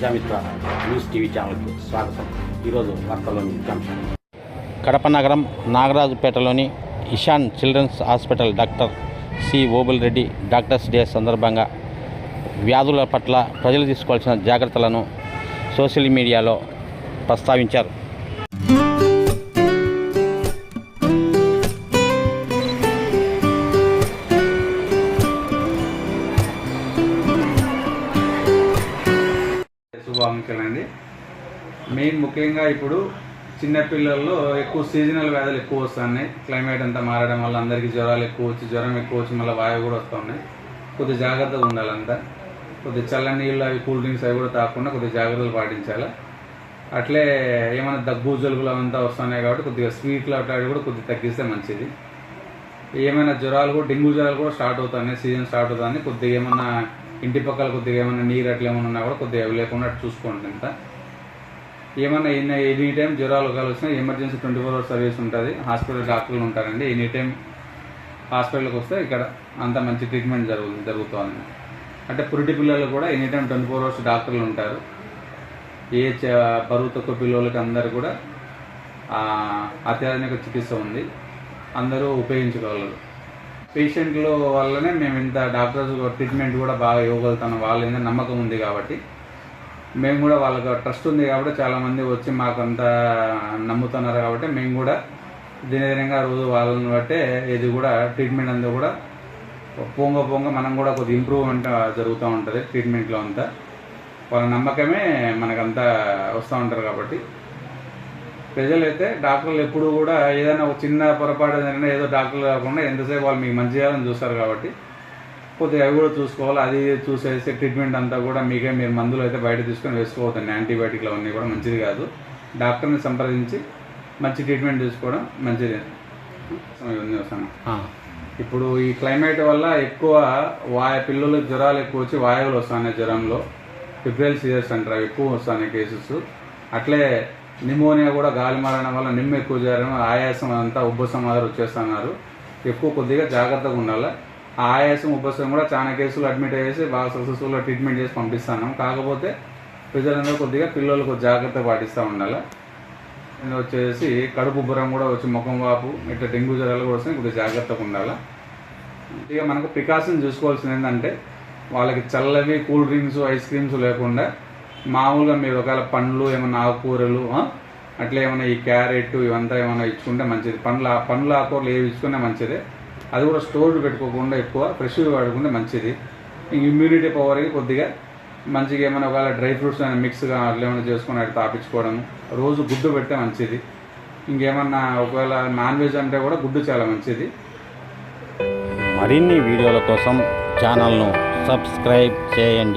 Prajamitra news TV ఛానల్కి స్వాగతం. ఈరోజు వార్తల్లోని ముఖ్యాంశాలు కడప నగరం నాగరాజుపేటలోని Ishan children's hospital doctor C Obul Reddy doctors day సందర్భంగా వ్యాధుల పట్ల ప్రజలు తీసుకోవాల్సిన జాగ్రత్తలను సోషల్ మీడియాలో ప్రస్తావించారు. శుభాకాంక్షలండి మెయిన్ ముఖ్యంగా ఇప్పుడు చిన్నపిల్లల్లో ఎక్కువ సీజనల్ వ్యాధులు ఎక్కువ వస్తున్నాయి. క్లైమేట్ అంతా మారడం వల్ల అందరికీ జ్వరాలు ఎక్కువ వచ్చి జ్వరం ఎక్కువ వచ్చి మళ్ళీ వాయువు కూడా వస్తున్నాయి. కొద్దిగా జాగ్రత్తగా ఉండాలంతా కొద్దిగా చల్ల నీళ్ళు అవి కూల్ డ్రింక్స్ అవి కూడా తాకుండా కొద్దిగా జాగ్రత్తలు పాటించాలి. అట్లే ఏమైనా దగ్గు జలుబులు అంతా వస్తున్నాయి కాబట్టి కొద్దిగా స్వీట్లు అట్లాంటివి కూడా కొద్దిగా తగ్గిస్తే మంచిది. ఏమైనా జ్వరాలు కూడా డెంగ్యూ జ్వరాలు కూడా స్టార్ట్ అవుతున్నాయి. సీజన్ స్టార్ట్ అవుతుంది. కొద్దిగా ఏమన్నా ఇంటి పక్కల కొద్దిగా ఏమైనా నీరు అట్లా ఏమైనా ఉన్నా కూడా కొద్దిగా అవి లేకుండా చూసుకోండి ఇంత ఏమైనా ఎన్ని ఎనీ టైం జ్వరాలు ఒకవేళ వచ్చినా emergency twenty four hours service ఉంటుంది. హాస్పిటల్ డాక్టర్లు ఉంటారండి. ఎనీ టైం హాస్పిటల్కి వస్తే ఇక్కడ అంత మంచి ట్రీట్మెంట్ జరుగు జరుగుతుంది. అంటే పురిటి పిల్లలు కూడా any time twenty four hours డాక్టర్లు ఉంటారు. ఏ చ- బరువు తక్కువ పిల్లలకి అందరు కూడా అత్యాధునిక చికిత్స ఉంది. అందరూ ఉపయోగించుకోగలరు. పేషెంట్ల వల్లనే మేము ఇంత డాక్టర్స్ ట్రీట్మెంట్ కూడా బాగా ఇవ్వగలుగుతాం వాళ్ళ మీద నమ్మకం ఉంది కాబట్టి. మేము కూడా వాళ్ళకి ట్రస్ట్ ఉంది కాబట్టి చాలామంది వచ్చి మాకు నమ్ముతున్నారు కాబట్టి మేము కూడా దినదినంగా రోజు వాళ్ళని బట్టే ఇది కూడా ట్రీట్మెంట్ అంతా కూడా పొంగ పొంగ మనం కూడా కొద్ది ఇంప్రూవ్మెంట్ జరుగుతూ ఉంటుంది ట్రీట్మెంట్లో అంతా. వాళ్ళ నమ్మకమే మనకంతా వస్తూ ఉంటారు కాబట్టి. ప్రజలైతే డాక్టర్లు ఎప్పుడు కూడా ఏదైనా ఒక చిన్న పొరపాటు జరిగినా ఏదో డాక్టర్లు కాకుండా ఎంతసేపు వాళ్ళు మీకు మంచి చేయాలని చూస్తారు కాబట్టి కొద్దిగా అవి కూడా చూసుకోవాలి. అది చూసేసి ట్రీట్మెంట్ అంతా కూడా మీకే మీరు మందులు అయితే బయట తీసుకొని వేసుకోవద్దండి. యాంటీబయాటిక్లు అవన్నీ కూడా మంచిది కాదు. డాక్టర్ని సంప్రదించి మంచి ట్రీట్మెంట్ తీసుకోవడం మంచిది. ఇవన్నీ వస్తాను. ఆ, ఇప్పుడు ఈ క్లైమేట్ వల్ల ఎక్కువ వాయ పిల్లలకు జ్వరాలు ఎక్కువ వచ్చి వాయువులు వస్తున్నాయి జ్వరంలో. ఫిబ్రవరి సీజర్స్ అంటారు. అవి ఎక్కువ వస్తున్నాయి కేసెస్. అట్లే నిమోనియా కూడా గాలి మారడం వల్ల నిమ్మ ఎక్కువ చేయడం ఆయాసం అంతా ఉబ్బసం మాదిరి వచ్చేస్తున్నారు. ఎక్కువ కొద్దిగా జాగ్రత్తగా ఉండాలి. ఆ ఆయాసం ఉబ్బసం కూడా చాలా కేసులు అడ్మిట్ అయ్యేసి బాగా సక్సెస్ఫుల్గా ట్రీట్మెంట్ చేసి పంపిస్తాను కాకపోతే ప్రజలందరూ కొద్దిగా పిల్లలు కొద్దిగా జాగ్రత్త పాటిస్తూ ఉండాలి. వచ్చేసి కడుపు బురం కూడా వచ్చి ముఖం వాపు ఇట్లా డెంగ్యూ జ్వరాలు కూడా వస్తాయి కొద్దిగా జాగ్రత్తగా ఉండాలి. ఇక మనకు ప్రికాషన్ చూసుకోవాల్సింది ఏంటంటే వాళ్ళకి చల్లవి కూల్ డ్రింక్స్ ఐస్ క్రీమ్స్ లేకుండా మామూలుగా మీరు ఒకవేళ పండ్లు ఏమైనా ఆకుకూరలు అట్లా ఏమైనా ఈ క్యారెట్ ఇవంతా ఏమైనా ఇచ్చుకుంటే మంచిది. పండ్ల పండ్ల ఆకుకూరలు ఏవి ఇచ్చుకున్నా మంచిదే. అది కూడా స్టోర్ పెట్టుకోకుండా ఎక్కువ ఫ్రెష్గా వాడుకుంటే మంచిది. ఇమ్యూనిటీ పవర్కి కొద్దిగా మంచిగా ఏమైనా ఒకవేళ డ్రై ఫ్రూట్స్ అయినా మిక్స్గా అట్లా ఏమైనా చేసుకుని అట్లా తాపించుకోవడం రోజు గుడ్డు పెడితే మంచిది. ఇంకేమన్నా ఒకవేళ నాన్ వెజ్ అంటే కూడా గుడ్డు చాలా మంచిది. మరిన్ని వీడియోల కోసం ఛానల్ను సబ్స్క్రైబ్ చేయండి.